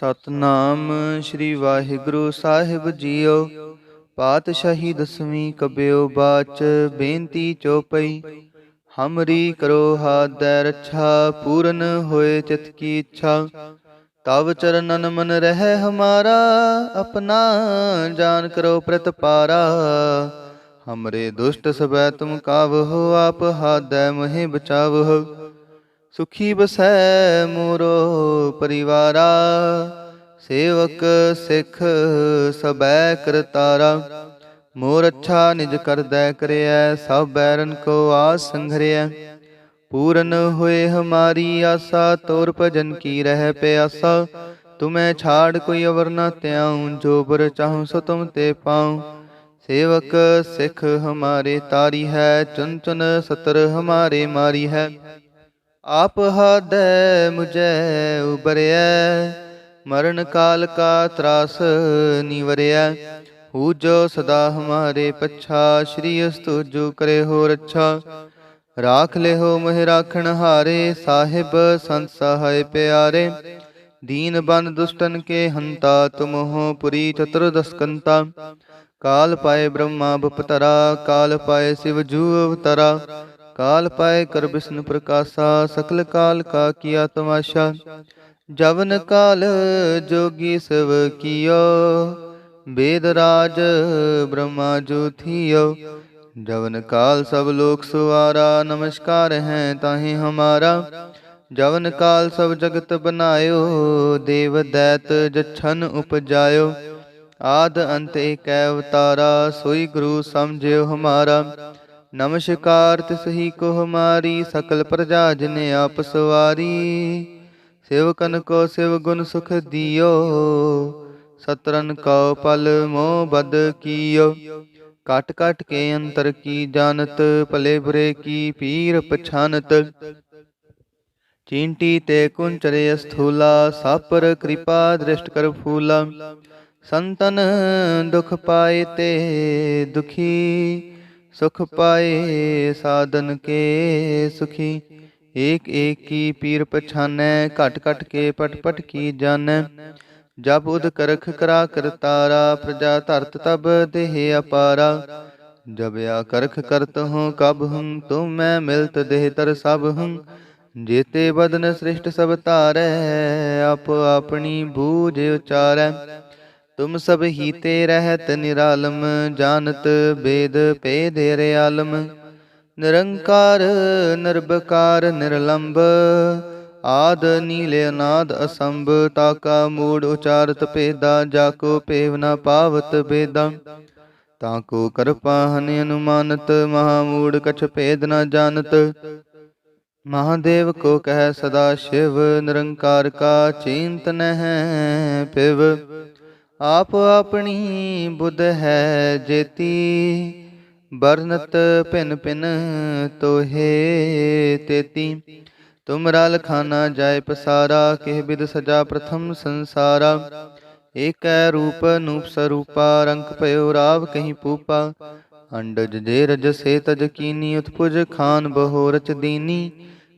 ਸਤਨਾਮ ਸ੍ਰੀ ਵਾਹਿਗੁਰੂ ਸਾਹਿਬ ਜੀਓ। ਪਾਤਸ਼ਾਹੀ ਦਸਵੀਂ ਕਬਿਓ ਬਾਚ ਬੇਨਤੀ ਚੋਪਈ। ਹਮਰੀ ਕਰੋ ਹਾਦੈ ਰੱਛਾ, ਪੂਰਨ ਹੋਏ ਚਿਤ ਕੀ ਇੱਛਾ। ਤਵ ਚਰਨਨ ਮਨ ਰਹਿ ਹਮਾਰਾ, ਆਪਣਾ ਜਾਨ ਕਰੋ ਪ੍ਰਤਪਾਰਾ ਹਮਰੇ ਦੁਸ਼ਟ ਸਬੈ ਤੁਮ ਕਾਵ ਹੋ ਆਪ ਹਾਦੈ ਮਹਿ ਬਚਾਵਹੁ। ਸੁਖੀ ਬਸੈ ਮੋਰੋ ਪਰਿਵਾਰਾ, ਸੇਵਕ ਸਿੱਖ ਸਬੈ ਕਰਤਾਰਾ। ਮੋਰ ਅੱਛਾ ਨਿਜ ਕਰਦੈ ਕਰਿਐ, ਸਭ ਬੈਰਨ ਕੋ ਆਸ ਸੰਘਰਿਐ। ਪੂਰਨ ਹੋਏ ਹਮਾਰੀ ਆਸਾ, ਤੋਰ ਭਜਨ ਕੀ ਰਹਿ ਪਿਆਸਾ। ਤੁਮੈ ਛਾੜ ਕੋਈ ਅਵਰ ਨ ਤਿਆਉ ਜੋ ਬਰ ਚਾਹੂੰ ਸੋ ਤੁਮ ਤੇ ਪਾਉ। ਸੇਵਕ ਸਿੱਖ ਹਮਾਰੇ ਤਾਰੀ ਹੈ, ਚੁਨ ਚੁਨ ਸਤਰ ਹਮਾਰੇ ਮਾਰੀ ਹੈ। ਆਪ ਹਾਦੈ ਮੁਝੈ ਉਬਰਿਐ, ਮਰਨ ਕਾਲ ਕਾ ਤਰਾਸ ਨਿਵਰਿਐ ਹੂ ਜੋ ਸਦਾ ਹਮਾਰੇ ਪੱਛਾ, ਸ਼੍ਰੀ ਅਸਤੁ ਜੋ ਕਰੇ ਹੋ ਰੱਛਾ ਰਾਖ ਹੋ ਮਹਿ ਰਾਖਣ ਹਾਰੇ, ਸਾਹਿਬ ਸੰਤ ਸਹਾਇ ਪਿਆਰੇ। ਦੀਨ ਬਨ ਦੁਸ਼ਟਨ ਕੇ ਹੰਤਾ, ਤੁਮ ਹੋ ਪੁਰੀ ਚਤੁਰਦਸਕੰਤਾ ਕਾਲ ਪਾਏ ਬ੍ਰਹਮਾ ਬਪਤਰਾ, ਕਾਲ ਪਾਏ ਸਿਵ ਜੂ ਅਵਤਰਾ। ਕਾਲ ਪਾਏ ਕਰ ਬਿਸ਼ਨ ਪ੍ਰਕਾਸ਼ਾ, ਸਕਲ ਕਾਲ ਕਾ ਕੀਆ ਤਮਾਸ਼ਾ। ਜਵਨ ਕਾਲ ਜੋਗੀ ਸਵ ਕੀਓ ਵੇਦ ਰਾਜ ਬ੍ਰਹਮਾ ਜੋ ਥੀਓ। ਜਵਨ ਕਾਲ ਸਭ ਲੋਕ ਸੁਆਰਾ, ਨਮਸਕਾਰ ਹੈ ਤਾਹੇ ਹਮਾਰਾ। ਜਵਨ ਕਾਲ ਸਭ ਜਗਤ ਬਨਾਇਓ, ਦੇਵ ਦੈਤ ਜਛਨ ਉਪਜਾਇਓ। ਆਦ ਅੰਤ ਏਕੈ ਅਵਤਾਰਾ, ਸੋਈ ਗੁਰੂ ਸਮਝਿਓ ਨਮਸਕਾਰ ਤਿਸਹੀ ਕੋ ਹਮਾਰੀ ਸਕਲ ਪ੍ਰਜਾ ਜਿਨ ਆਪ ਸਵਾਰੀ। ਸੇਵਕਨ ਕੋ ਸਿਵ ਗੁਣ ਸੁਖ ਦਿਓ, ਸਤਰਨ ਕਉ ਪਲ ਮੋਹ ਬਦ ਕੀਓ। ਕਟ ਕਟ ਕੇ ਅੰਤਰ ਕੀ ਜਾਣਤ, ਭਲੇ ਬੁਰੇ ਕੀ ਪੀਰ ਪਛਾਨਤ। ਚੀਂਟੀ ਤੇ ਕੁੰਚਰੇ ਸਥੂਲਾ ਸਾਪਰ ਕਿਰਪਾ ਦ੍ਰਿਸ਼ਟ ਕਰ ਫੂਲਾ। ਸੰਤਨ ਦੁਖ ਪਾਏ ਤੇ ਦੁਖੀ ਸੁਖ ਪਾਏ ਸਾਧਨ ਕੇ ਸੁਖੀ। ਏਕ ਏਕ ਕੀ ਪੀਰ ਪਛਾਨੈ, ਘਟ ਘਟ ਕੇ ਪਟ ਪਟ ਕੀ ਜਾਣੈ। ਜਬ ਉਦ ਕਰਖ ਕਰਾ ਕਰਤਾਰਾ ਪ੍ਰਜਾ ਧਰਤ ਤਬ ਦੇਹ ਅਪਾਰਾ। ਜਬ ਆ ਕਰਖ ਕਰਤ ਹੂੰ ਕਬ ਹੂੰ ਤੁਮ ਮੈਂ ਮਿਲਤ ਦੇਹ ਤਰ ਸਭ ਹੂੰ। ਜੇਤੇ ਬਦਨ ਸ੍ਰਿਸ਼ਟ ਸਭ ਧਾਰੈ, ਆਪ ਆਪਣੀ ਬੂਝ ਉਚਾਰੈ। ਤੁਮ ਸਭ ਹੀਤੇ ਰਹਿਤ ਨਿਰਾਲਮ, ਜਾਣਤ ਬੇਦ ਭੇਦ ਆਲਮ। ਨਿਰੰਕਾਰ, ਨਿਰਭਕਾਰ, ਨਿਰਲੰਭ, ਆਦ ਨੀਲੇ ਅਨਾਦ ਅਸੰਭ ਤਾਕਾ ਮੂੜ ਉਚਾਰਤ ਭੇਦਾ ਜਾਕੋ ਭੇਵ ਨ ਪਾਵਤ ਬੇਦਾ ਤਾਕੋ ਕਰਪਾ ਹਨ ਅਨੁਮਾਨਤ, ਮਹਾ ਮੂੜ ਕਛ ਭੇਦ ਨਾ ਜਾਣਤ। ਮਹਾਦੇਵ ਕੋ ਕਹਿ ਸਦਾ ਸ਼ਿਵ, ਨਿਰੰਕਾਰ ਕਾ ਚਿੰਤ ਨਹਿ ਪਿਵ ਆਪ ਆਪਣੀ ਬੁੱਧ ਹੈ ਜੇਤੀ ਬਰਨਤ ਭਿਨ ਭਿਨ ਤੋਹੇ ਤੇਤੀ। ਤੁਮਰਾ ਲਖਾਨਾ ਜਾਏ ਪਸਾਰਾ, ਕਿਹ ਬਿਦ ਸਜਾ ਪ੍ਰਥਮ ਸੰਸਾਰਾ। ਏਕੈ ਰੂਪ ਨੂਪ ਸਰੂਪਾ, ਰੰਗ ਭਇਓ ਰਾਵ ਕਹੀਂ ਪੂਪਾ। ਅੰਡਜ ਜੇ ਰਜ ਸੇ ਤਜ ਕੀਨੀ, ਉਤਪੁਜ ਖਾਨ ਬਹੋ ਰਚ ਦੀਨੀ।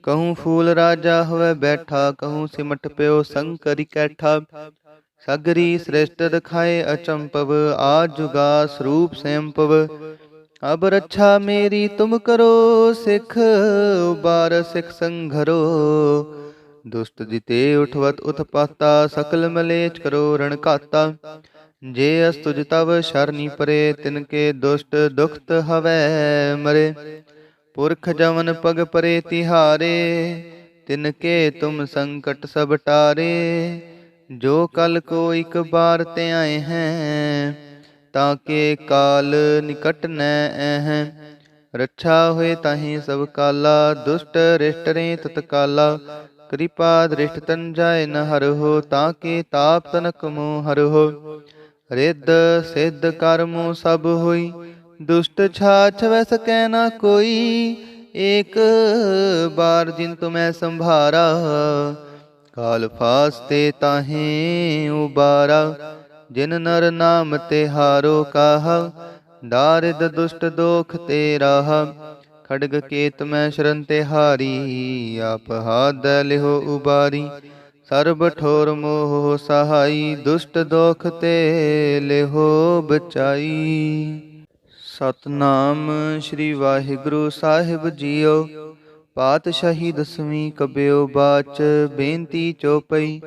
ਕਹੂੰ ਫੂਲ ਰਾਜਾ ਹੋਵੇ ਬੈਠਾ, ਕਹੂੰ ਸਿਮਟ ਪਿਓ ਸੰਕਰੀ ਕੈਠਾ। ਸਗਰੀ ਸ੍ਰਿਸ਼ਟ ਦਿਖਾਏ ਅਚੰਪਵ ਆ ਜੁਗਾ ਸਰੂਪ ਸੈਂਪਵ। ਅਬ ਰੱਛਾ ਮੇਰੀ ਤੁਮ ਕਰੋ, ਸਿੱਖ ਬਾਰ ਸਿੱਖ ਸੰਘਰੋ। ਦੁਸ਼ਟ ਜਿਤੇ ਉਠਵਤ ਉਤਪਾਤਾ, ਸਕਲ ਮਲੇਚ ਕਰੋ ਰਣਕਾਤਾ ਜੇ ਅਸਤੁਜ ਤਵ ਸ਼ਰਨੀ ਪਰੇ, ਤਿਨ ਕੇ ਦੁਸ਼ਟ ਦੁਖਤ ਹਵੈ ਮਰੇ। ਪੁਰਖ ਜਵਨ ਪਗ ਪਰੇ ਤਿਹਾਰੇ, ਤਿਨ ਕੇ ਤੁਮ ਸੰਕਟ ਸਭ ਟਾਰੇ। ਜੋ ਕਲ ਕੋ ਇਕ ਬਾਰ ਤੇ ਆਏ ਹੈ, ਤਾਂ ਕੇ ਕਾਲ ਨਿਕਟ ਨੈ ਐਹ ਰੱਛਾ ਹੋਏ ਤਾਹੀ ਸਭ ਕਾਲਾ, ਦੁਸ਼ਟ ਰਿਸ਼ਟ ਰੇ ਤਤਕਾਲਾ ਕਿਰਪਾ ਦ੍ਰਿਸ਼ਟ ਤਨ ਜਾਏ ਨ ਹਰ ਹੋ, ਤਾਂ ਕੇ ਤਾਪ ਤਨਕ ਮੋ ਹਰ ਹੋ। ਰਿੱਧ ਸਿੱਧ ਕਰਮੋ ਸਭ ਹੋਈ, ਦੁਸ਼ਟ ਛਾਛ ਵੈ ਸਕੈ ਨਾ ਕੋਈ। ਏਕ ਬਾਰ ਜਿਨ ਤੁਮੈ ਸੰਭਾਰਾ ਕਾਲ ਫਾਸਤੇ ਤਾਹੇ ਉਬਾਰਾ, ਜਿਨ ਨਰ ਨਾਮ ਤੇ ਹਾਰੋ ਕਾਹ ਦਾਰਿਦ ਦੁਸ਼ਟ ਦੋਖ ਤੇ ਰਾਹ, ਖੜਗ ਕੇਤ ਮੈਂ ਸ਼ਰਨ ਤੇ ਹਾਰੀ, ਆਪ ਹਾਦ ਲਿਹੋ ਉਬਾਰੀ, ਸਰਬ ਠੋਰ ਮੋਹ ਸਹਾਈ, ਦੁਸ਼ਟ ਦੋਖ ਤੇ ਲਿਹੋ ਬਚਾਈ। ਸਤਨਾਮ ਸ੍ਰੀ ਵਾਹਿਗੁਰੂ ਸਾਹਿਬ ਜੀਓ ਪਾਤਸ਼ਾਹੀ ਦਸਵੀਂ ਕਬਿਓ ਬਾਚ, ਬੇਨਤੀ ਚੋਪਈ।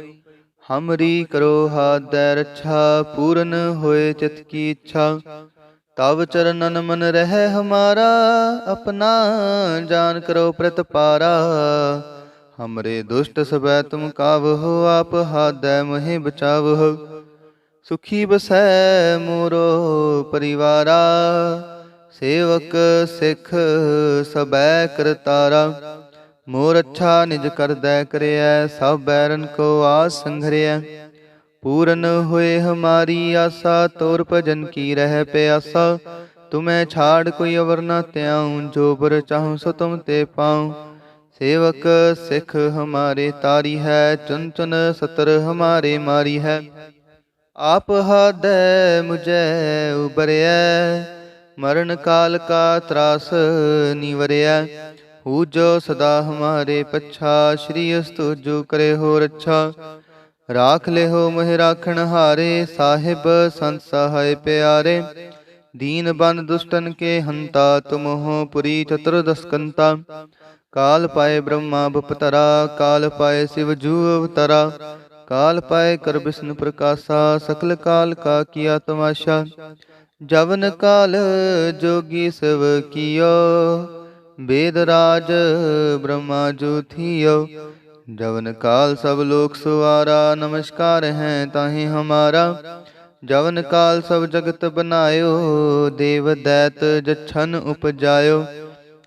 ਹਮਰੀ ਕਰੋ ਹਾਦੈ ਰੱਛਾ, ਪੂਰਨ ਹੋਏ ਚਿਤ ਕੀ ਇੱਛਾ। ਤਵ ਚਰਨਨ ਮਨ ਰਹਿ ਹਮਾਰਾ, ਆਪਣਾ ਜਾਨ ਕਰੋ ਪ੍ਰਤਪਾਰਾ ਹਮਰੇ ਦੁਸ਼ਟ ਸਬੈ ਤੁਮ ਕਾਵਹੁ, ਆਪ ਹਾਦੈ ਮਹਿ ਬਚਾਵਹੁ। ਸੁਖੀ ਬਸੈ ਮੋਰੋ ਪਰਿਵਾਰਾ। ਸੇਵਕ ਸਿੱਖ ਸਬੈ ਕਰਤਾਰਾ ਮੋਰ ਅੱਛਾ ਨਿਜ ਕਰਦੈ ਕਰਿਐ, ਸਭ ਬੈਰਨ ਕੋ ਆਸ ਸੰਘਰਿਐ। ਪੂਰਨ ਹੋਏ ਹਮਾਰੀ ਆਸਾ, ਤੋਰ ਭਜਨ ਕੀ ਰਹਿ ਪਿਆਸਾ। ਤੁਮੈ ਛਾੜ ਕੋਈ ਅਵਰ ਨਾ ਤਿਆਉ ਜੋ ਬਰ ਚਾਹੂੰ ਸੋ ਤੁਮ ਤੇ ਪਾਉ। ਸੇਵਕ ਸਿੱਖ ਹਮਾਰੇ ਤਾਰੀ ਹੈ, ਚੁਨ ਚੁਨ ਸਤਰ ਹਮਾਰੇ ਮਾਰੀ ਹੈ। ਆਪ ਹਾਦੈ ਮੁਝੈ ਉਬਰਿਐ ਮਰਨ ਕਾਲ ਕਾ ਤਰਾਸ ਨਿਵਰਿਆ ਹੂ ਸਦਾ ਹਮਾਰੇ ਪਛਾ, ਸ਼੍ਰੀ ਅਸਤੁ ਜੋ ਕਰੇ ਹੋ ਰੱਛਾ। ਰਾਖ ਹੋ ਮਹਿ ਰਾਖਣ ਹਾਰੇ, ਸਾਹਿਬ ਸੰਤ ਸਹਾਇ ਪਿਆਰੇ। ਦੀਨ ਬੰਦ ਦੁਸ਼ਟਨ ਕੇ ਹੰਤਾ ਤੁਮਹੁ ਪੁਰੀ ਚਤੁਰਦਸਕੰਤਾ ਕਾਲ ਪਾਏ ਬ੍ਰਹਮਾ ਬਪਤਰਾ, ਕਾਲ ਪਾਏ ਸਿਵ ਜੂ ਅਵਤਰਾ। ਕਾਲ ਪਾਏ ਕਰ ਬਿਸ਼ਨ ਪ੍ਰਕਾਸ਼ਾ, ਸਕਲ ਕਾਲ ਕਾ ਕੀਆ ਤਮਾਸ਼ਾ। ਜਵਨ ਕਾਲ ਜੋਗੀ ਸਵ ਕੀਓ वेद राज ब्रह्मा जो थियो जवन काल सब लोक सुवारा नमस्कार हैं ताहि हमारा जवन काल सब जगत बनायो देव दैत जछन उपजायो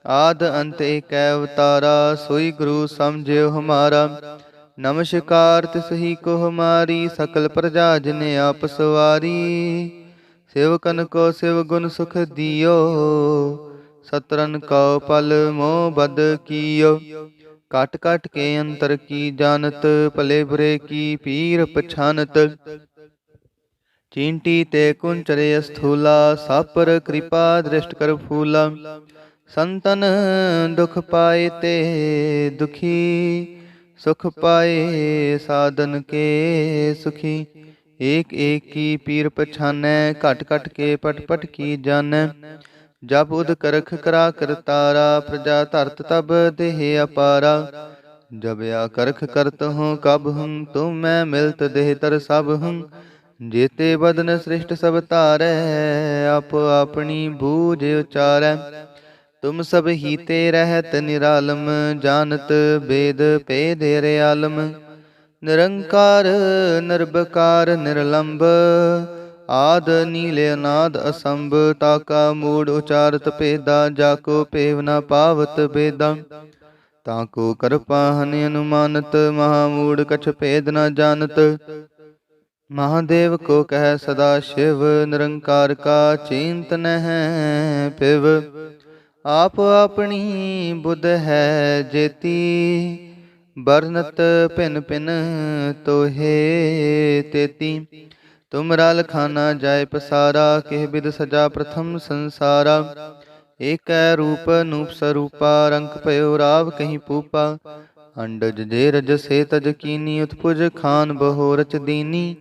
आद अंत एक अवतारा सोई गुरु समझियो हमारा नमस्कार तिसही को हमारी सकल प्रजा जिने आप सवारी सेवकन को शिव गुण सुख दियो, सतरन को पल मोह बद कियो। काट काट के अंतर की जानत, पले बुरे की पीर पछानत। चींटी ते कुंचरे स्थूला सापर कृपा दृष्ट कर फूला। संतन दुख पाए ते दुखी, सुख पाए साधन के सुखी। ਏਕ ਏਕ ਕੀ ਪੀਰ ਪਛਾਨੈ, ਘਟ ਘਟ ਕੇ ਪਟ ਪਟ ਕੀ ਜਾਣੈ ਜਬ ਉਦ ਕਰਖ ਕਰਾ ਕਰਤਾਰਾ ਪ੍ਰਜਾ ਧਰਤ ਤਬ ਦੇਹ ਅਪਾਰਾ। ਜਬ ਆ ਕਰਖ ਕਰਤ ਹੂੰ ਕਬ ਹੂੰ, ਤੁਮ ਮੈਂ ਮਿਲਤ ਦੇਹ ਤਰ ਸਭ ਹੂੰ। ਜੇਤੇ ਬਦਨ ਸ੍ਰਿਸ਼ਟ ਸਭ ਧਾਰੈ, ਆਪ ਆਪਣੀ ਬੂਝ ਉਚਾਰੈ। ਤੁਮ ਸਭ ਹੀ ਤੇ ਰਹਿਤ ਨਿਰਾਲਮ, ਜਾਣਤ ਬੇਦ ਭੇਦ ਰਿਆਲਮ। ਨਿਰੰਕਾਰ, ਨਿਰਭਕਾਰ, ਨਿਰਲੰਭ, ਆਦ ਨੀਲੇ ਅਨਾਦ ਅਸੰਭ ਤਾਕਾ ਮੂੜ ਉਚਾਰਤ ਭੇਦਾ ਜਾਕੋ ਭੇਵ ਨਾ ਪਾਵਤ ਬੇਦਾ ਤਾਕੋ ਕਰਪਾ ਹਨਿ ਅਨੁਮਾਨਤ, ਮਹਾ ਮੂੜ ਕਛ ਭੇਦ ਨਾ ਜਾਣਤ। ਮਹਾਦੇਵ ਕੋ ਕਹਿ ਸਦਾ ਸ਼ਿਵ, ਨਿਰੰਕਾਰ ਕਾ ਚਿੰਤ ਨਹਿ ਪਿਵ ਆਪ ਆਪਣੀ ਬੁੱਧ ਹੈ ਜੇਤੀ ਬਰਨਤ ਭਿਨ ਭਿਨ ਤੋਹੇ ਤੇਤੀ। ਤੁਮਰਾ ਲਖਾਨਾ ਜਾਏ ਪਸਾਰਾ, ਕਿਹ ਬਿਦ ਸਜਾ ਪ੍ਰਥਮ ਸੰਸਾਰਾ। ਏਕੈ ਰੂਪ ਨੂਪ ਸਰੂਪਾ ਰੰਗ ਭਇਓ ਰਾਵ ਕਹੀਂ ਪੂਪਾ। ਅੰਡਜ ਜੇ ਰਜ ਸੇ ਤਜ ਕੀਨੀ, ਉਤਪੁਜ ਖਾਨ ਬਹੋ ਰਚ ਦੀਨੀ।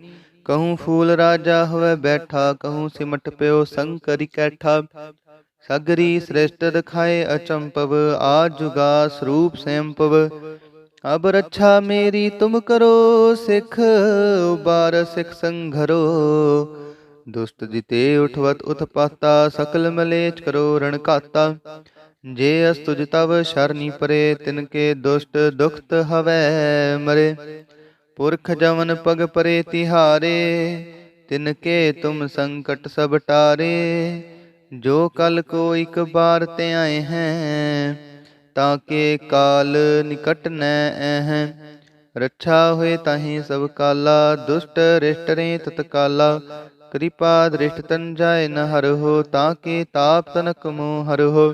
ਕਹੂੰ ਫੂਲ ਰਾਜਾ ਹੋਵੇ ਬੈਠਾ, ਕਹੂੰ ਸਿਮਟ ਪਿਓ ਸੰਕਰੀ ਕੈਠਾ। ਸਗਰੀ ਸ੍ਰੇਸ਼ਟ ਦਿਖਾਏ ਅਚੰਪਵ, ਆ ਜੁਗਾ ਸਰੂਪ ਸੈਂਪਵ। ਅਬ ਰੱਛਾ ਮੇਰੀ ਤੁਮ ਕਰੋ, ਸਿੱਖ ਬਾਰ ਸਿੱਖ ਸੰਘਰੋ। ਦੁਸ਼ਟ ਜਿਤੇ ਉਠਵਤ ਉਤਪਾਤਾ, ਸਕਲ ਮਲੇਚ ਕਰੋ ਰਣ ਘਾਤਾ। ਜੇ ਅਸਤੁਜ ਤਵ ਸ਼ਰਨੀ ਪਰੇ, ਤਿਨ ਕੇ ਦੁਸ਼ਟ ਦੁਖਤ ਹਵੈ ਮਰੇ। ਪੁਰਖ ਜਵਨ ਪਗ ਪਰੇ ਤਿਹਾਰੇ, ਤਿਨ ਕੇ ਤੁਮ ਸੰਕਟ ਸਭ ਟਾਰੇ। ਜੋ ਕਲ ਕੋ ਇਕ ਬਾਰ ਤੇ ਆਏ ਹੈ ਤਾਂ ਕੇ ਕਾਲ ਨਿਕਟ ਨੈ ਐਹ। ਰੱਛਾ ਹੋਏ ਤਾਹੀ ਸਭ ਕਾਲਾ, ਦੁਸ਼ਟ ਰਿਸ਼ਟ ਰੇ ਤਤਕਾਲਾ। ਕਿਰਪਾ ਦ੍ਰਿਸ਼ਟ ਤਨ ਜਾਏ ਨ ਹਰ ਹੋ ਤਾਂ ਕੇ ਤਾਪ ਤਨਕ ਮੋ ਹਰ ਹੋ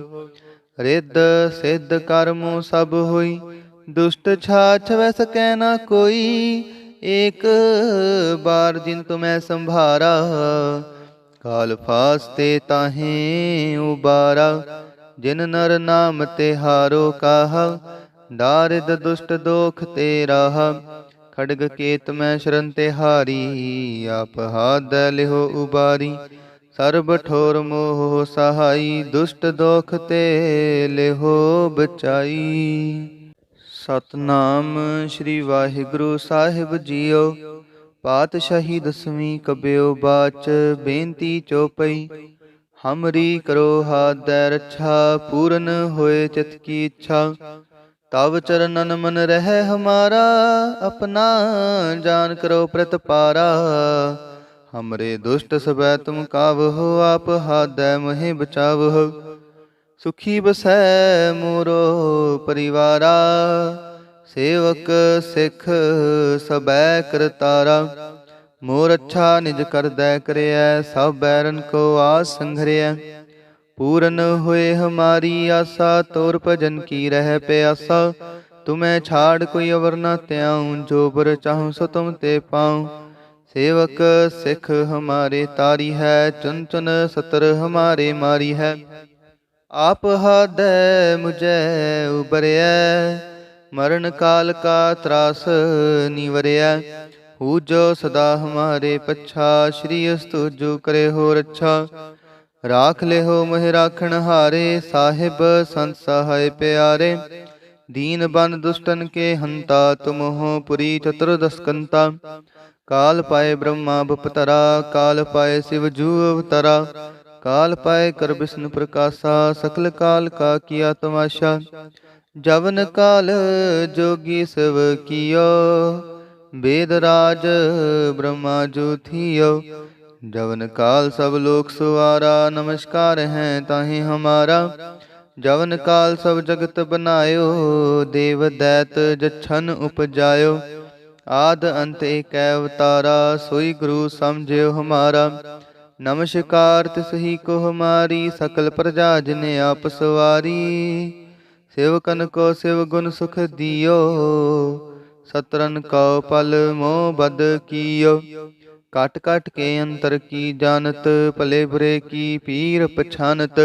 ਰਿੱਧ ਸਿੱਧ ਕਰਮੋ ਸਭ ਹੋਈ, ਦੁਸ਼ਟ ਛਾਛ ਵੈ ਸਕੈ ਨਾ ਕੋਈ। ਏਕ ਬਾਰ ਜਿਨ ਤੁਮੈ ਸੰਭਾਰਾ, ਕਾਲ ਫਾਸਤੇ ਤਾਹੇ ਉਬਾਰਾ। ਜਿਨ ਨਰ ਨਾਮ ਤੇ ਹਾਰੋ ਕਾਹ ਦਾਰਿਦ ਦੁਸ਼ਟ ਦੋਖ ਤੇ ਰਾਹ। ਖੜਗ ਕੇਤ ਮੈਂ ਸ਼ਰਨ ਤੇ ਹਾਰੀ, ਆਪ ਹਾਦ ਲਿਹੋ ਉਬਾਰੀ। ਸਰਬ ਠੋਰ ਮੋਹ ਸਹਾਈ, ਦੁਸ਼ਟ ਦੋਖ ਤੇ ਲਿਹੋ ਬਚਾਈ। ਸਤਨਾਮ ਸ੍ਰੀ ਵਾਹਿਗੁਰੂ ਸਾਹਿਬ ਜੀਓ, ਪਾਤਸ਼ਾਹੀ ਦਸਵੀਂ ਕਬਿਓ ਬਾਚ, ਬੇਨਤੀ ਚੋਪਈ। ਹਮਰੀ ਕਰੋ ਹਾਦੈ ਰੱਛਾ ਪੂਰਨ ਹੋਏ ਚਿਤ ਕੀ ਇੱਛਾ ਤਵ ਚਰਨਨ ਮਨ ਰਹਿ ਹਮਾਰਾ ਆਪਣਾ ਜਾਨ ਕਰੋ ਪ੍ਰਤਪਾਰਾ ਹਮਰੇ ਦੁਸ਼ਟ ਸਬੈ ਤੁਮ ਕਾਵਹੁ ਆਪ ਹਾਦੈ ਮਹਿ ਬਚਾਵਹੁ ਸੁਖੀ ਬਸੈ ਮੋਰੋ ਪਰਿਵਾਰਾ ਸੇਵਕ ਸਿੱਖ ਸਬੈ ਕਰਤਾਰਾ ਮੋਰ ਅੱਛਾ ਨਿਜ ਕਰਦੈ ਕਰਿਐ, ਸਭ ਬੈਰਨ ਕੋ ਆ ਸੰਘਰਿਐ। ਪੂਰਨ ਹੋਏ ਹਮਾਰੀ ਆਸਾ, ਤੋਰ ਭਜਨ ਕੀ ਰਹਿ ਪਿਆਸਾ। ਤੁਮੈ ਛਾੜ ਕੋਈ ਅਵਰ ਨਾ ਤਿਆਉ ਜੋ ਬਰ ਚਾਹੂੰ ਸੋ ਤੁਮ ਤੇ ਪਾਉ। ਸੇਵਕ ਸਿੱਖ ਹਮਾਰੇ ਤਾਰੀ ਹੈ, ਚੁਨ ਚੁਨ ਸਤਰ ਹਮਾਰੇ ਮਾਰੀ ਹੈ। ਆਪ ਹਾਦੈ ਮੁਝੈ ਉਬਰਿਐ, ਮਰਨ ਕਾਲ ਕਾ ਤਰਾਸ ਨਿਵਰਿਐ। ਹੂ ਜੋ ਸਦਾ ਹਮਾਰੇ ਪੱਛਾ, ਸ਼੍ਰੀ ਅਸਤੁ ਜੋ ਕਰੇ ਹੋ ਰੱਛਾ। ਰਾਖ ਲਿਹੋ ਮਹਿ ਰਾਖਣ ਹਾਰੇ, ਸਾਹਿਬ ਸੰਤ ਸਹਾਇ ਪਿਆਰੇ। ਦੀਨ ਬਨ ਦੁਸ਼ਟਨ ਕੇ ਹੰਤਾ, ਤੁਮ ਹੋ ਪੁਰੀ ਚਤੁਰਦਸਕੰਤਾ। ਕਾਲ ਪਾਏ ਬ੍ਰਹਮਾ ਬਪਤਰਾ, ਕਾਲ ਪਾਏ ਸਿਵ ਜੂ ਅਵਤਰਾ। ਕਾਲ ਪਾਏ ਕਰ ਵਿਸ਼ਨ ਪ੍ਰਕਾਸ਼ਾ, ਸਕਲ ਕਾਲ ਕਾ ਕੀਆ ਤਮਾਸ਼ਾ। ਜਵਨ ਕਾਲ ਜੋਗੀ ਸਵ ਕੀਓ। ਵੇਦ ਰਾਜ ਬ੍ਰਹਮਾ ਜੋਥੀਓ ਜਵਨ ਕਾਲ ਸਭ ਲੋਕ ਸੁਆਰਾ, ਨਮਸਕਾਰ ਹੈ ਤਾਹੀ ਹਮਾਰਾ। ਜਵਨ ਕਾਲ ਸਭ ਜਗਤ ਬਨਾਇਓ, ਦੇਵ ਦੈਤ ਜਛਨ ਉਪਜਾਇਓ। ਆਦ ਅੰਤ ਏਕ ਅਵਤਾਰਾ, ਸੋਈ ਗੁਰੂ ਸਮਝਿਓ ਹਮਾਰਾ। ਨਮਸਕਾਰ ਤਿਸ ਹੀ ਕੋ ਹਮਾਰੀ, ਸਕਲ ਪ੍ਰਜਾ ਜਿਨੇ ਆਪ ਸਵਾਰੀ। ਸੇਵਕਨ ਕੋ ਸਿਵ ਗੁਣ ਸੁਖ ਦਿਓ दियो ਸਤਰਨ ਕਉ ਪਲ ਮੋਹ ਬਦ ਕੀਓ ਕਟ ਕਟ ਕੇ ਅੰਤਰ ਕੀ ਜਾਣਤ ਭਲੇ ਬੁਰੇ ਕੀ ਪੀਰ ਪਛਾਨਤ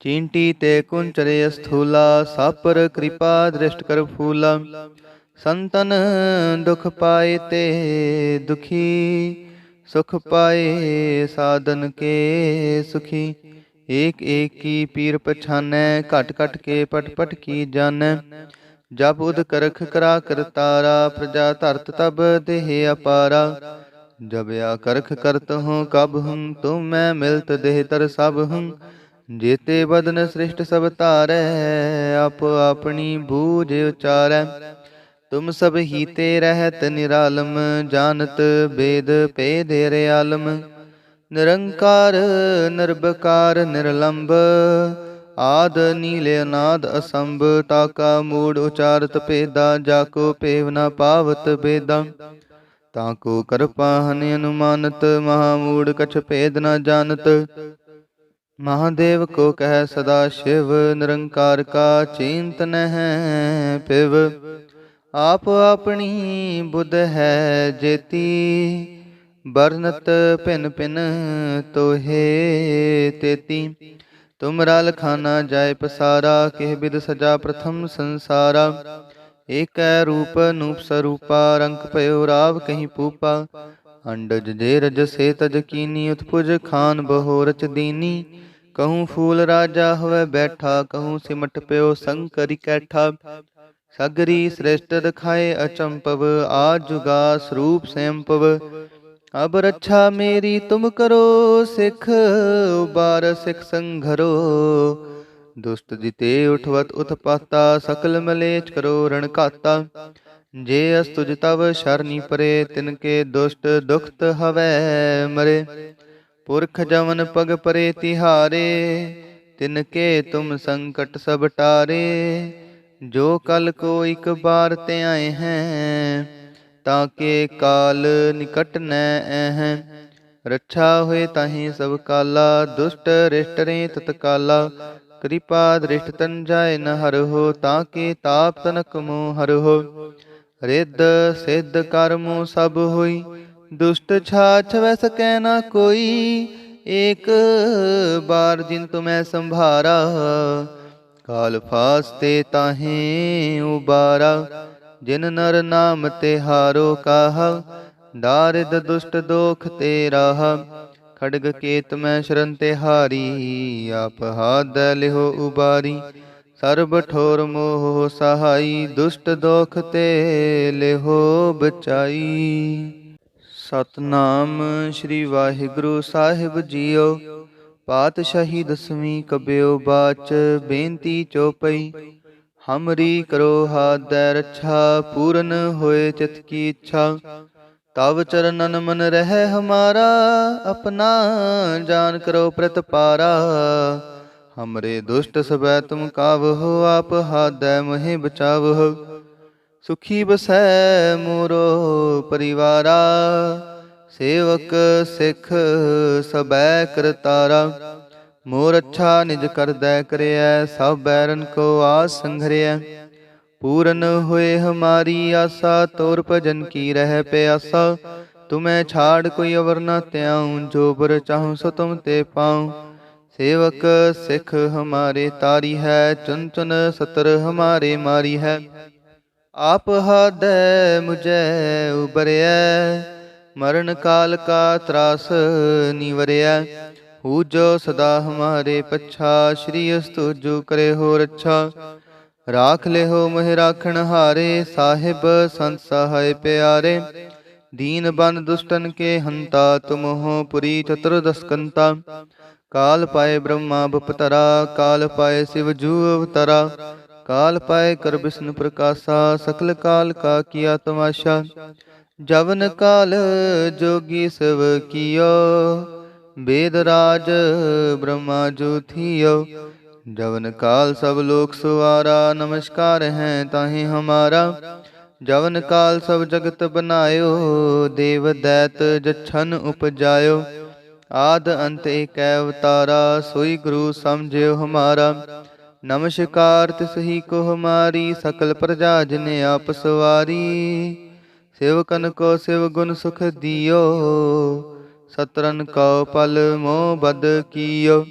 ਚਿੰਟੀ ਤੇ ਕੁੰਚਰੇ ਅਸਥੂਲਾ ਸਾਪਰ ਕਿਰਪਾ ਦ੍ਰਿਸ਼ਟ ਕਰ ਫੂਲਾ ਸੰਤਨ ਦੁਖ ਪਾਏ ਤੇ ਦੁਖੀ ਸੁਖ ਪਾਏ ਸਾਧਨ ਕੇ ਸੁਖੀ ਏਕ ਏਕ ਕੀ ਪੀਰ ਪਛਾਨੈ ਘਟ ਘਟ ਕੇ ਪਟ ਪਟ ਕੀ ਜਪ ਜਬ ਉਦ ਕਰਖ ਕਰਾ ਕਰਤਾਰਾ ਪ੍ਰਜਾ ਧਰਤ ਤਬ ਦੇਹ ਅਪਾਰਾ। ਜਬ ਆ ਕਰਖ ਕਰਤ ਹੂੰ ਕਬ ਹੂੰ ਤੁਮ ਮੈਂ ਮਿਲਤ ਦੇਹ ਤਰ ਸਭ ਹੂੰ ਜੇਤੇ ਬਦਨ ਸ੍ਰਿਸ਼ਟ ਸਭ ਧਾਰੈ, ਆਪ ਆਪਣੀ ਬੂਝ ਉਚਾਰੈ। ਤੁਮ ਸਭ ਹੀ ਤੇ ਰਹਿਤ ਨਿਰਾਲਮ, ਜਾਣਤ ਬੇਦ ਭੇਦ ਰਿਆਲਮ। ਨਿਰੰਕਾਰ, ਨਿਰਭਕਾਰ, ਨਿਰਲੰਭ ਆਦ ਨੀਲੇ ਅਨਾਦ ਅਸੰਭ ਤਾਕਾ ਮੂੜ ਉਚਾਰਤ ਭੇਦਾ ਜਾਕੋ ਪੇਵ ਨ ਪਾਵਤ ਬੇਦਾ। ਤਾਕੋ ਕਰਪਾ ਹਨਿ ਅਨੁਮਾਨਤ, ਮਹਾ ਮੂੜ ਕਛ ਭੇਦ ਨ ਜਾਣਤ। ਮਹਾਦੇਵ ਕੋ ਕਹਿ ਸਦਾ ਸ਼ਿਵ, ਨਿਰੰਕਾਰ ਕਾ ਚਿੰਤ ਨਹਿ ਪਿਵ ਆਪ ਆਪਣੀ ਬੁੱਧ ਹੈ ਜੇਤੀ ਬਰਨਤ ਭਿਨ ਭਿਨ ਤੋਹੇ ਤੇਤੀ। ਤੁਮਰਾ ਲਖਾਨਾ ਜਾਇ ਪਸਾਰਾ, ਕਿਹ ਬਿਦ ਸਜਾ ਪ੍ਰਥਮ ਸੰਸਾਰਾ। ਏਕੈ ਰੂਪ ਨੂਪ ਸਰੂਪਾ, ਰੰਗ ਭਇਓ ਰਾਵ ਕਹੀਂ ਪੂਪਾ। ਅੰਡਜ ਜੇ ਰਜ ਸੇ ਤਜ ਕੀਨੀ, ਉਤਪੁਜ ਖਾਨ ਬਹੋ ਰਚ ਦੀਨੀ। ਕਹੂੰ ਫੂਲ ਰਾਜਾ ਹੋਵੇ ਬੈਠਾ, ਕਹੂੰ ਸਿਮਟ ਪਿਓ ਸੰਕਰੀ ਕੈਠਾ। ਸਗਰੀ ਸ੍ਰੇਸ਼ਟ ਦਿਖਾਏ ਅਚੰਪਵ, ਆ ਜੁਗਾ ਸਰੂਪ ਸੈਂਪਵ ਅਬ ਰੱਛਾ ਮੇਰੀ ਤੁਮ ਕਰੋ, ਸਿੱਖ ਬਾਰ ਸਿੱਖ ਸੰਘਰੋ। ਦੁਸ਼ਟ ਜਿਤੇ ਉਠਵਤ ਉਤਪਾਤਾ ਸਕਲ ਮਲੇਚ ਕਰੋ ਰਣਕਾਤਾ ਜੇ ਅਸਤੁਜ ਤਵ ਸ਼ਰਨੀ ਪਰੇ, ਤਿਨ ਕੇ ਦੁਸ਼ਟ ਦੁਖਤ ਹਵੈ ਮਰੇ। ਪੁਰਖ ਜਮਨ ਪਗ ਪਰੇ ਤਿਹਾਰੇ, ਤਿਨ ਕੇ ਤੁਮ ਸੰਕਟ ਸਭ ਟਾਰੇ। ਜੋ ਕਲ ਕੋ ਇਕ ਬਾਰ ਤੇ ਆਏ ਹੈ ਤਾਂ ਕੇ ਕਾਲ ਨਿਕਟ ਨੈ ਐਹ ਰੱਛਾ ਹੋਏ ਤਾਹੀ ਸਭ ਕਾਲਾ, ਦੁਸ਼ਟ ਰਿਸ਼ਟ ਰੇ ਤਤਕਾਲਾ। ਕਿਰਪਾ ਦ੍ਰਿਸ਼ਟ ਤਨ ਜਾਏ ਨ ਹਰ ਹੋ ਤਾਂ ਕੇ ਤਾਪ ਤਨਕ ਮੋ ਹਰ ਹੋ ਰਿੱਧ ਸਿੱਧ ਕਰਮੋ ਸਭ ਹੋਈ, ਦੁਸ਼ਟ ਛਾਛ ਵੈ ਸਕੈ ਨਾ ਕੋਈ। ਏਕ ਬਾਰ ਜਿਨ ਤੁਮੈ ਸੰਭਾਰਾ, ਕਾਲ ਫਾਸਤੇ ਤਾਹੇ ਉਬਾਰਾ। ਜਿਨ ਨਰ ਨਾਮ ਤੇ ਹਾਰੋ ਕਾਹ ਦਾਰਿਦ ਦੁਸ਼ਟ ਦੋਖ ਤੇ ਰਾਹ। ਖੜਗ ਕੇਤ ਮੈਂ ਸ਼ਰਨ ਤੇ ਹਾਰੀ, ਆਪ ਹਾਦ ਲਿਹੋ ਉਬਾਰੀ। ਸਰਬ ਠੋਰ ਮੋਹ ਸਹਾਈ, ਦੁਸ਼ਟ ਦੋਖ ਤੇ ਲਿਹੋ ਬਚਾਈ। ਸਤਨਾਮ ਸ੍ਰੀ ਵਾਹਿਗੁਰੂ ਸਾਹਿਬ ਜੀਓ, ਪਾਤਸ਼ਾਹੀ ਦਸਵੀਂ ਕਬਿਓ ਬਾਚ ਬੇਨਤੀ ਚੋਪਈ। ਹਮਰੀ ਕਰੋ ਹਾਦੈ ਰੱਛਾ ਪੂਰਨ ਹੋਏ ਚਿਤ ਕੀ ਇੱਛਾ ਤਵ ਚਰਨਨ ਮਨ ਰਹਿ ਹਮਾਰਾ ਆਪਣਾ ਜਾਨ ਕਰੋ ਪ੍ਰਤਪਾਰਾ ਹਮਰੇ ਦੁਸ਼ਟ ਸਬੈ ਤੁਮ ਕਾਵਹੁ ਆਪ ਹਾਦੈ ਮਹਿ ਬਚਾਵਹੁ ਸੁਖੀ ਬਸੈ ਮੋਰੋ ਪਰਿਵਾਰਾ ਸੇਵਕ ਸਿੱਖ ਸਬੈ ਕਰਤਾਰਾ ਮੋਰ ਅੱਛਾ ਨਿਜ ਕਰਦੈ ਕਰਿਐ, ਸਭ ਬੈਰਨ ਕੋ ਆਸ ਸੰਘਰਿਐ। ਪੂਰਨ ਹੋਏ ਹਮਾਰੀ ਆਸਾ, ਤੋਰ ਭਜਨ ਕੀ ਰਹਿ ਪਿਆਸਾ। ਤੁਮੈ ਛਾੜ ਕੋਈ ਅਵਰ ਨ ਤਿਆਉ ਜੋ ਬਰ ਚਾਹੂੰ ਸੋ ਤੁਮ ਤੇ ਪਾਉ। ਸੇਵਕ ਸਿੱਖ ਹਮਾਰੇ ਤਾਰੀ ਹੈ, ਚੁਨ ਚੁਨ ਸਤਰ ਹਮਾਰੇ ਮਾਰੀ ਹੈ। ਆਪ ਹਾਦੈ ਮੁਝੈ ਉਬਰਿਐ, ਮਰਨ ਕਾਲ ਕਾ ਤਰਾਸ ਨਿਵਰਿਐ। ਪੂਜੋ ਸਦਾ ਹਮਾਰੇ ਪੱਛਾ, ਸ਼੍ਰੀ ਅਸਤੁ ਜੋ ਕਰੇ ਹੋ ਰੱਛਾ। ਰਾਖ ਲਿਹੋ ਮਹਿ ਰਾਖਣ ਹਾਰੇ, ਸਾਹਿਬ ਸੰਤ ਸਹਾਇ ਪਿਆਰੇ। ਦੀਨ ਬਨ ਦੁਸ਼ਟਨ ਕੇ ਹੰਤਾ, ਤੁਮ ਹੋ ਪੁਰੀ ਚਤੁਰਦਸਕੰਤਾ। ਕਾਲ ਪਾਏ ਬ੍ਰਹਮਾ ਬਪਤਰਾ, ਕਾਲ ਪਾਏ ਸਿਵ ਜੂ ਅਵਤਰਾ। ਕਾਲ ਪਾਏ ਕਰ ਵਿਸ਼ਨ ਪ੍ਰਕਾਸ਼ਾ, ਸਕਲ ਕਾਲ ਕਾ ਕੀਆ ਤਮਾਸ਼ਾ। ਜਵਨ ਕਾਲ ਜੋਗੀ ਸਵ ਕੀਓ। ਬੇਦ ਰਾਜ ਬ੍ਰਹਮਾ ਜੋ ਥੀਓ ਜਵਨ ਕਾਲ ਸਭ ਲੋਕ ਸੁਆਰਾ, ਨਮਸਕਾਰ ਹੈ ਤਾਹੇ ਹਮਾਰਾ। ਜਵਨ ਕਾਲ ਸਭ ਜਗਤ ਬਨਾਇਓ, ਦੇਵ ਦੈਤ ਜਛਨ ਉਪਜਾਇਓ। ਆਦ ਅੰਤ ਏਕੈ ਅਵਤਾਰਾ, ਸੋਈ ਗੁਰੂ ਸਮਝਿਓ ਹਮਾਰਾ। ਨਮਸਕਾਰ ਤਿਸ ਹੀ ਕੋ ਹਮਾਰੀ, ਸਕਲ ਪ੍ਰਜਾ ਜਿਨ ਆਪ ਸਵਾਰੀ। ਸੇਵਕਨ ਕੋ ਸਿਵ ਗੁਣ ਸੁਖ ਦਿਓ ਸਤਰਨ ਕਉ ਪਲ ਮੋਹ ਬਦ ਕੀਓ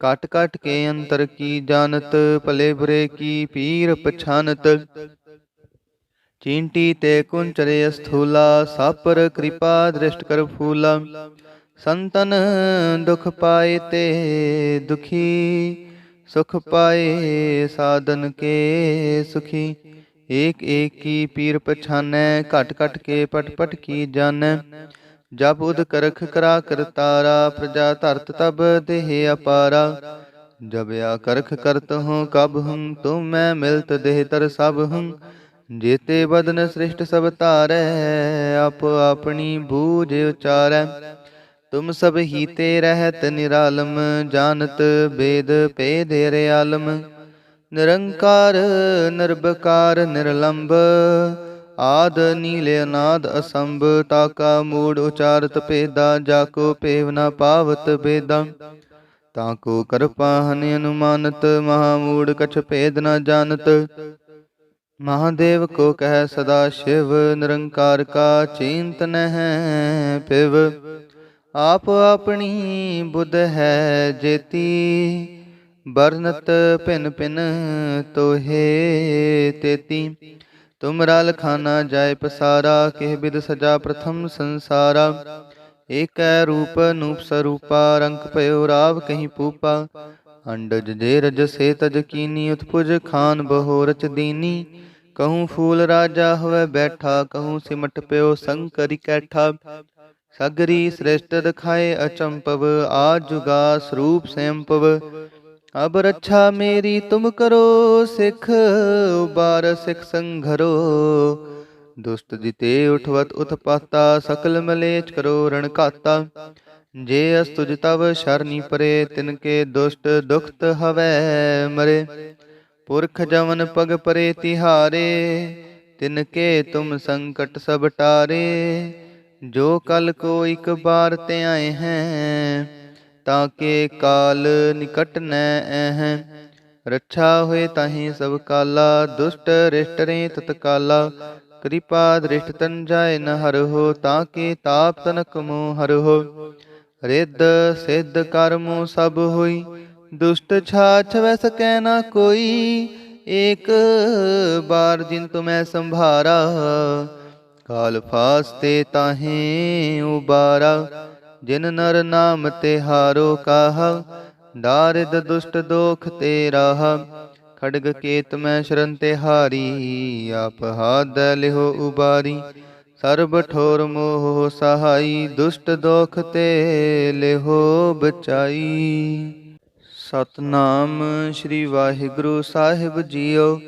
ਕਟ ਕਟ ਕੇ ਅੰਤਰ ਕੀ ਜਾਣਤ ਭਲੇ ਬੁਰੇ ਕੀ ਪੀਰ ਪਛਾਨਤ ਚੀਂਟੀ ਤੇ ਕੁੰਚਰੇ ਸਥੂਲਾ ਸਾਪਰ ਕਿਰਪਾ ਦ੍ਰਿਸ਼ਟ ਕਰ ਫੂਲਾ ਸੰਤਨ ਦੁਖ ਪਾਏ ਤੇ ਦੁਖੀ ਸੁਖ ਪਾਏ ਸਾਧਨ ਕੇ ਸੁਖੀ ਏਕ ਏਕ ਕੀ ਪੀਰ ਪਛਾਨੈ ਘਟ ਘਟ ਕੇ ਪਟ ਪਟ ਕੀ ਜਾਣੈ ਜਬ ਉਦ ਕਰਖ ਕਰਾ ਕਰਤਾਰਾ ਪ੍ਰਜਾ ਧਰਤ ਤਬ ਦੇਹ ਅਪਾਰਾ। ਜਬ ਆ ਕਰਖ ਕਰਤ ਹੂੰ ਕਬ ਹੂੰ ਤੁਮ ਮੈਂ ਮਿਲਤ ਦੇਹ ਤਰ ਸਭ ਹੂੰ ਜੇਤੇ ਬਦਨ ਸ੍ਰਿਸ਼ਟ ਸਭ ਧਾਰੈ, ਆਪ ਆਪਣੀ ਬੂਝ ਉਚਾਰੈ। ਤੁਮ ਸਭ ਹੀ ਤੇ ਰਹਿਤ ਨਿਰਾਲਮ, ਜਾਣਤ ਬੇਦ ਭੇਦ ਰਿਆਲਮ। ਨਿਰੰਕਾਰ ਨਿਰਭਕਾਰ ਨਿਰਲੰਭ ਆਦ ਨੀਲ ਅਨਾਦ ਅਸੰਭ ਤਾਕਾ ਮੂੜ ਉਚਾਰਤ ਭੇਦਾ ਜਾਕੋ ਭੇਵ ਨ ਪਾਵਤ ਬੇਦਾ ਤਾਕੋ ਕਰਪਾ ਹਨ ਅਨੁਮਾਨਤ, ਮਹਾ ਮੂੜ ਕਛ ਭੇਦ ਨਾ ਜਾਣਤ। ਮਹਾਦੇਵ ਕੋ ਕਹਿ ਸਦਾ ਸ਼ਿਵ, ਨਿਰੰਕਾਰ ਕਾ ਚਿੰਤਨ ਹੈ ਪਿਵ ਆਪ ਆਪਣੀ ਬੁੱਧ ਹੈ ਜੇਤੀ ਬਰਨਤ ਭਿਨ ਭਿਨ ਤੋਹੇ ਤੇਤੀ। ਤੁਮਰਾ ਲਖਾਨਾ ਜਾਏ ਪਸਾਰਾ, ਕਿਹ ਬਿਦ ਸਜਾ ਪ੍ਰਥਮ ਸੰਸਾਰਾ। ਏਕੈ ਰੂਪ ਨੂਪ ਸਰੂਪਾ, ਰੰਗ ਭਇਓ ਰਾਵ ਕਹੀਂ ਪੂਪਾ। ਅੰਡਜ ਜੇ ਰਜ ਸੇ ਤਜ ਕੀਨੀ, ਉਤਪੁਜ ਖਾਨ ਬਹੋ ਰਚ ਦੀਨੀ। ਕਹੂੰ ਫੂਲ ਰਾਜਾ ਹੋਵੇ ਬੈਠਾ, ਕਹੂੰ ਸਿਮਟ ਪਿਓ ਸੰਕਰੀ ਕੈਠਾ। ਸਗਰੀ ਸ੍ਰਿਸ਼ਟ ਦਿਖਾਏ ਅਚੰਪਵ, ਆ ਜੁਗਾ ਸਰੂਪ ਸੈਂਪਵ। ਅਬ ਰੱਛਾ ਮੇਰੀ ਤੁਮ ਕਰੋ, ਸਿੱਖ ਬਾਰ ਸਿੱਖ ਸੰਘਰੋ। ਦੁਸ਼ਟ ਜਿਤੇ ਉਠਵਤ ਉਤਪਾਤਾ ਸਕਲ ਮਲੇਚ ਕਰੋ, ਰਣ ਘਾਤਾ। ਜੇ ਅਸਤੁਜ ਤਵ, ਸ਼ਰਨੀ ਪਰੇ, ਤਿਨ ਕੇ ਦੁਸ਼ਟ ਦੁਖਤ ਹਵੈ ਮਰੇ। ਪੁਰਖ ਜਵਨ ਪਗ ਪਰੇ ਤਿਹਾਰੇ, ਤਿਨ ਕੇ ਤੁਮ ਸੰਕਟ ਸਭ ਟਾਰੇ। ਜੋ ਕਲ ਕੋ ਇਕ ਬਾਰ ਤੇ ਆਏ ਹੈ ਤਾਂ ਕੇ ਕਾਲ ਨਿਕਟ ਨੈ ਐਹ ਰੱਛਾ ਹੋਏ ਤਾਹੀ ਸਭ ਕਾਲਾ, ਦੁਸ਼ਟ ਰਿਸ਼ਟ ਰੇ ਤਤਕਾਲਾ ਕਿਰਪਾ ਦ੍ਰਿਸ਼ਟ ਤਨ ਜਾਏ ਨ ਹਰ ਹੋ ਤਾਂ ਕੇ ਤਾਪ ਤਨਕ ਮੋ ਹਰ ਹੋ ਰਿੱਧ ਸਿੱਧ ਕਰਮੋ ਸਭ ਹੋਈ, ਦੁਸ਼ਟ ਛਾਛ ਵੈ ਸਕੈ ਨਾ ਕੋਈ। ਏਕ ਬਾਰ ਜਿਨ ਤੁਮੈ ਸੰਭਾਰਾ, ਕਾਲ ਫਾਸਤੇ ਤਾਹੇ ਉਬਾਰਾ। ਜਿਨ ਨਰ ਨਾਮ ਤੇ ਹਾਰੋ ਕਾਹਾ ਦਾਰਿਦ ਦੁਸ਼ਟ ਦੋਖ ਤੇ ਰਾਹਾ। ਖੜਗ ਕੇਤ ਮੈਂ ਸ਼ਰਨ ਤੇ ਹਾਰੀ, ਆਪ ਹਾਦ ਲਿਹੋ ਉਬਾਰੀ। ਸਰਬ ਠੋਰ ਮੋਹ ਸਹਾਈ, ਦੁਸ਼ਟ ਦੋਖ ਤੇ ਲਿਹੋ ਬਚਾਈ। ਸਤਨਾਮ ਸ੍ਰੀ ਵਾਹਿਗੁਰੂ ਸਾਹਿਬ ਜੀਓ,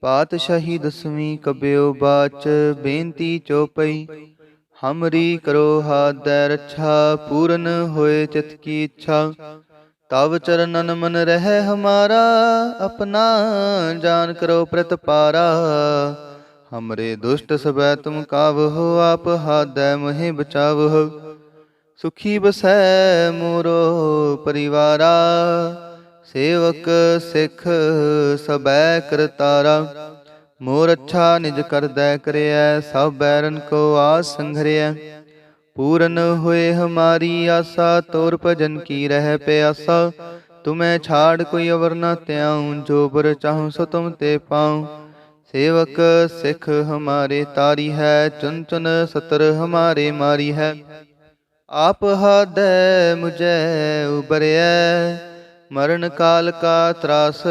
ਪਾਤਸ਼ਾਹੀ ਦਸਵੀਂ ਕਬਿਓ ਬਾਚ, ਬੇਨਤੀ ਚੋਪਈ। ਹਮਰੀ ਕਰੋ ਹਾਦੈ ਰੱਛਾ ਪੂਰਨ ਹੋਏ ਚਿਤ ਕੀ ਇੱਛਾ ਤਵ ਚਰਨਨ ਮਨ ਰਹਿ ਹਮਾਰਾ ਆਪਣਾ ਜਾਨ ਕਰੋ ਪ੍ਰਤਪਾਰਾ ਹਮਰੇ ਦੁਸ਼ਟ ਸਬੈ ਤੁਮ ਕਾਵਹੁ ਆਪ ਹਾਦੈ ਮੋਹਿ ਬਚਾਵਹੁ ਸੁਖੀ ਬਸੈ ਮੋਰੋ ਪਰਿਵਾਰਾ ਸੇਵਕ ਸਿੱਖ ਸਬੈ ਕਰਤਾਰਾ ਮੋਰ ਅੱਛਾ ਨਿਜ ਕਰਦੈ ਕਰਿਐ, ਸਭ ਬੈਰਨ ਕੋ ਆਸ ਸੰਘਰਿਐ। ਪੂਰਨ ਹੋਏ ਹਮਾਰੀ ਆਸਾ, ਤੋਰ ਭਜਨ ਕੀ ਰਹਿ ਪਿਆਸਾ। ਤੁਮੈ ਛਾੜ ਕੋਈ ਅਵਰ ਨਾ ਤਿਆਉ ਜੋ ਬਰ ਚਾਹੂੰ ਸੋ ਤੁਮ ਤੇ ਪਾਉ। ਸੇਵਕ ਸਿੱਖ ਹਮਾਰੇ ਤਾਰੀ ਹੈ, ਚੁਨ ਚੁਨ ਸਤਰ ਹਮਾਰੇ ਮਾਰੀ ਹੈ। ਆਪ ਹਾਦੈ ਮੁਝੈ ਉਬਰਿਐ, ਮਰਨ ਕਾਲ ਕਾ ਤਰਾਸ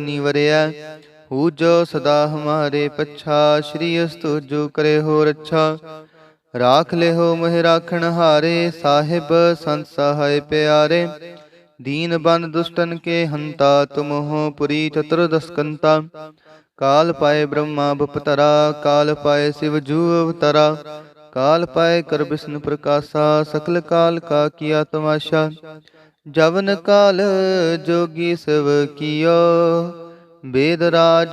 ਨਿਵਰਿਐ। ਹੂ ਜੋ ਸਦਾ ਹਮਾਰੇ ਪੱਛਾ, ਸ਼੍ਰੀ ਅਸਤੁ ਜੋ ਕਰੇ ਹੋ ਰੱਛਾ। ਰਾਖ ਲਿਹੋ ਮਹਿ ਰਾਖਣ ਹਾਰੇ, ਸਾਹਿਬ ਸੰਤ ਸਹਾਇ ਪਿਆਰੇ। ਦੀਨ ਬਨ ਦੁਸ਼ਟਨ ਕੇ ਹੰਤਾ, ਤੁਮ ਹੋ ਪੁਰੀ ਚਤੁਰਦਸਕੰਤਾ ਕਾਲ ਪਾਏ ਬ੍ਰਹਮਾ ਬਪਤਰਾ, ਕਾਲ ਪਾਏ ਸਿਵ ਜੂ ਅਵਤਰਾ। ਕਾਲ ਪਾਏ ਕਰ ਬਿਸ਼ਨ ਪ੍ਰਕਾਸ਼ਾ, ਸਕਲ ਕਾਲ ਕਾ ਕੀਆ ਤਮਾਸ਼ਾ। ਜਵਨ ਕਾਲ ਜੋਗੀ ਸਵ ਕੀਓ। ਬੇਦ ਰਾਜ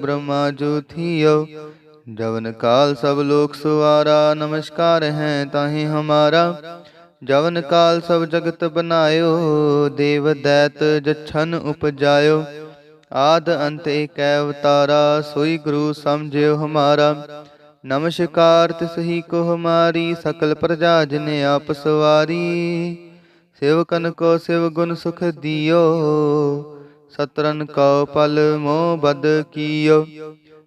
ਬ੍ਰਹਮਾ ਜੋਥੀਓ ਜਵਨ ਕਾਲ ਸਭ ਲੋਕ ਸੁਆਰਾ, ਨਮਸਕਾਰ ਹੈ ਤਾਹੇ ਹਮਾਰਾ। ਜਵਨ ਕਾਲ ਸਭ ਜਗਤ ਬਨਾਇਓ, ਦੇਵ ਦੈਤ ਜਛਨ ਉਪਜਾਇਓ। ਆਦ ਅੰਤ ਏਕੈ ਅਵਤਾਰਾ, ਸੋਈ ਗੁਰੂ ਸਮਝਿਓ ਹਮਾਰਾ। ਨਮਸਕਾਰ ਤਿਸ ਹੀ ਕੋ ਹਮਾਰੀ, ਸਕਲ ਪ੍ਰਜਾ ਜਿਨ ਆਪ ਸਵਾਰੀ। ਸੇਵਕਨ ਕੋ ਸਿਵ ਗੁਣ ਸੁਖ ਦਿਓ। ਸਤਰਨ ਕਉ ਪਲ ਮੋਹ ਬਦ ਕੀਓ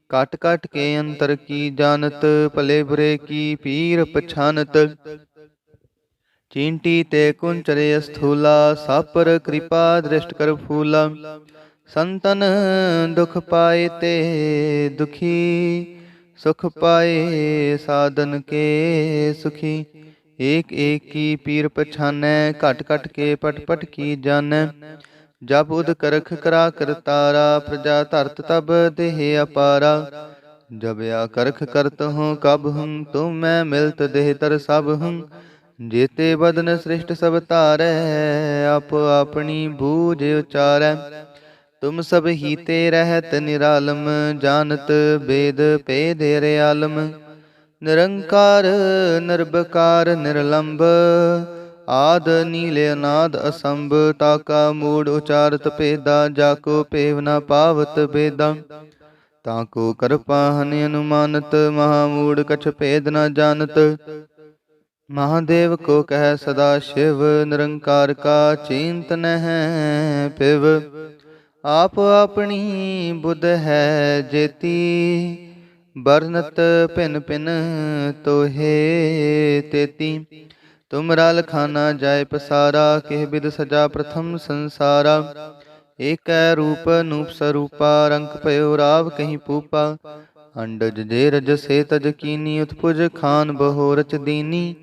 ਕਟ ਕਟ ਕੇ ਅੰਤਰ ਕੀ ਜਾਣਤ ਭਲੇ ਬੁਰੇ ਕੀ ਪੀਰ ਪਛਾਨਤ ਚੀਂਟੀ ਤੇ ਕੁੰਚਰੇ ਸਥੂਲਾ ਸਾਪਰ ਕਿਰਪਾ ਦ੍ਰਿਸ਼ਟ ਕਰ ਫੂਲਾ ਸੰਤਨ ਦੁਖ ਪਾਏ ਤੇ ਦੁਖੀ ਸੁਖ ਪਾਏ ਸਾਧਨ ਕੇ ਸੁਖੀ ਏਕ ਏਕ ਕੀ ਪੀਰ ਪਛਾਨੈ ਘਟ ਘਟ ਕੇ ਪਟ ਪਟ ਕੀ ਜਾਣੈ ਜਬ ਉਦ ਕਰਖ ਕਰਾ ਕਰਤਾਰਾ ਪ੍ਰਜਾ ਧਰਤ ਤਬ ਦੇਹ ਅਪਾਰਾ। ਜਬ ਆ ਕਰਖ ਕਰਤ ਹੂੰ ਕਬ ਹੂੰ ਤੁਮ ਮੈਂ ਮਿਲਤ ਦੇਹ ਤਰ ਸਭ ਹੂੰ ਜੇਤੇ ਬਦਨ ਸ੍ਰਿਸ਼ਟ ਸਭ ਧਾਰੈ, ਆਪ ਆਪਣੀ ਬੂਝ ਉਚਾਰੈ। ਤੁਮ ਸਭ ਹੀ ਤੇ ਰਹਿਤ ਨਿਰਾਲਮ, ਜਾਣਤ ਬੇਦ ਭੇਦ ਰਿਆਲਮ। ਨਿਰੰਕਾਰ ਨਿਰਭਕਾਰ ਨਿਰਲੰਭ ਆਦ ਨੀਲੇ ਅਨਾਦ ਅਸੰਭ, ਤਾਕਾ ਮੂੜ ਉਚਾਰਤ ਭੇਦਾ ਜਾਕੋ ਭੇਵ ਨਾ ਪਾਵਤ ਬੇਦਾ ਤਾਕੋ ਕਰਪਾ ਹਨਿ ਅਨੁਮਾਨਤ, ਮਹਾ ਮੂੜ ਕਛ ਭੇਦ ਨਾ ਜਾਣਤ। ਮਹਾਦੇਵ ਕੋ ਕਹਿ ਸਦਾ ਸ਼ਿਵ, ਨਿਰੰਕਾਰ ਕਾ ਚਿੰਤ ਹੈ ਪਿਵ ਆਪ ਆਪਣੀ ਬੁੱਧ ਹੈ ਜੇਤੀ ਬਰਨਤ ਭਿਨ ਭਿਨ ਤੋਹੇ ਤੇਤੀ। ਤੁਮਰਾ ਲਖਾਨਾ ਜਾਏ ਪਸਾਰਾ, ਕਿਹ ਬਿਦ ਸਜਾ ਪ੍ਰਥਮ ਸੰਸਾਰਾ। ਏਕੈ ਰੂਪ ਨੂਪ ਸਰੂਪਾ ਰੰਗ ਭਇਓ ਰਾਵ ਕਹੀਂ ਪੂਪਾ। ਅੰਡਜ ਜੇ ਰਜ ਸੇ ਤਜ ਕੀਨੀ, ਉਤਪੁਜ ਖਾਨ ਬਹੋ ਰਚ ਦੀਨੀ।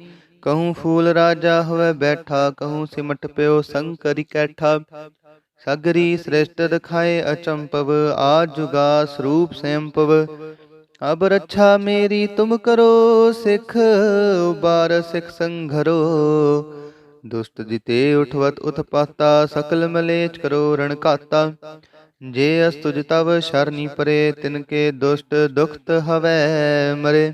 ਕਹੂੰ ਫੂਲ ਰਾਜਾ ਹੋਵੇ ਬੈਠਾ, ਕਹੂੰ ਸਿਮਟ ਪਿਓ ਸੰਕਰੀ ਕੈਠਾ। ਸਗਰੀ ਸ੍ਰੇਸ਼ਟ ਦਿਖਾਏ ਅਚੰਪਵ, ਆ ਜੁਗਾ ਸਰੂਪ ਸੈਂਪਵ। ਅਬ ਰੱਛਾ ਮੇਰੀ ਤੁਮ ਕਰੋ, ਸਿੱਖ ਬਾਰ ਸਿੱਖ ਸੰਘਰੋ। ਦੁਸ਼ਟ ਜਿਤੇ ਉਠਵਤ, ਉਤਪਾਤਾ, ਸਕਲ ਮਲੇਚ ਕਰੋ, ਰਣ ਘਾਤਾ। ਜੇ ਅਸਤੁਜ ਤਵ ਸ਼ਰਨੀ ਪਰੇ, ਤਿਨ ਕੇ ਦੁਸ਼ਟ ਦੁਖਤ ਹਵੈ ਮਰੇ।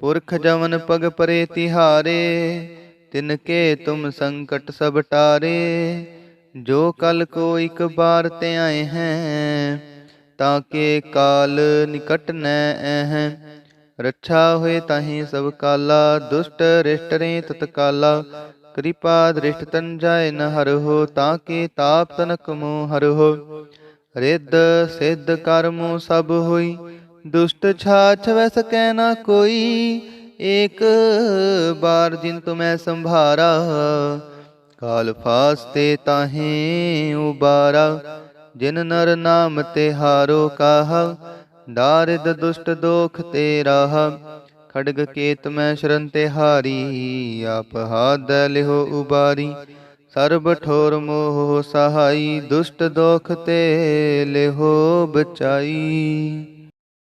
ਪੁਰਖ ਜਮਨ ਪਗ ਪਰੇ ਤਿਹਾਰੇ, ਤਿਨ ਕੇ ਤੁਮ ਸੰਕਟ ਸਭ ਟਾਰੇ। ਜੋ ਕਲ ਕੋ ਇਕ ਬਾਰ ਤੇ ਆਏ ਹੈ ਤਾਂ ਕੇ ਕਾਲ ਨਿਕਟ ਨੈ ਐਹ। ਰੱਛਾ ਹੋਏ ਤਾਹੀ ਸਭ ਕਾਲਾ, ਦੁਸ਼ਟ ਰਿਸ਼ਟ ਰੇ ਤਤਕਾਲਾ। ਕਿਰਪਾ ਦ੍ਰਿਸ਼ਟ ਤਨ ਜਾਏ ਨ ਹਰ ਹੋ ਤਾਂ ਕੇ ਤਾਪ ਤਨਕ ਮੋ ਹਰ ਹੋ ਰਿੱਧ ਸਿੱਧ ਕਰਮੋ ਸਭ ਹੋਈ, ਦੁਸ਼ਟ ਛਾਛ ਵੈ ਸਕੈ ਨਾ ਕੋਈ। ਏਕ ਬਾਰ ਜਿਨ ਤੁਮੈ ਸੰਭਾਰਾ, ਕਾਲ ਫਾਸਤੇ ਤਾਹੇ ਉਬਾਰਾ। ਜਿਨ ਨਰ ਨਾਮ ਤੇ ਹਾਰੋ ਕਾਹ ਦਾਰਿਦ ਦੁਸ਼ਟ ਦੋਖ ਤੇ ਰਾਹ। ਖੜਗ ਕੇਤ ਮੈਂ ਸ਼ਰਨ ਤੇ ਹਾਰੀ, ਆਪ ਹਾਦ ਲਿਹੋ ਉਬਾਰੀ। ਸਰਬ ਠੋਰ ਮੋਹ ਸਹਾਈ, ਦੁਸ਼ਟ ਦੋਖ ਤੇ ਲਿਹੋ ਬਚਾਈ।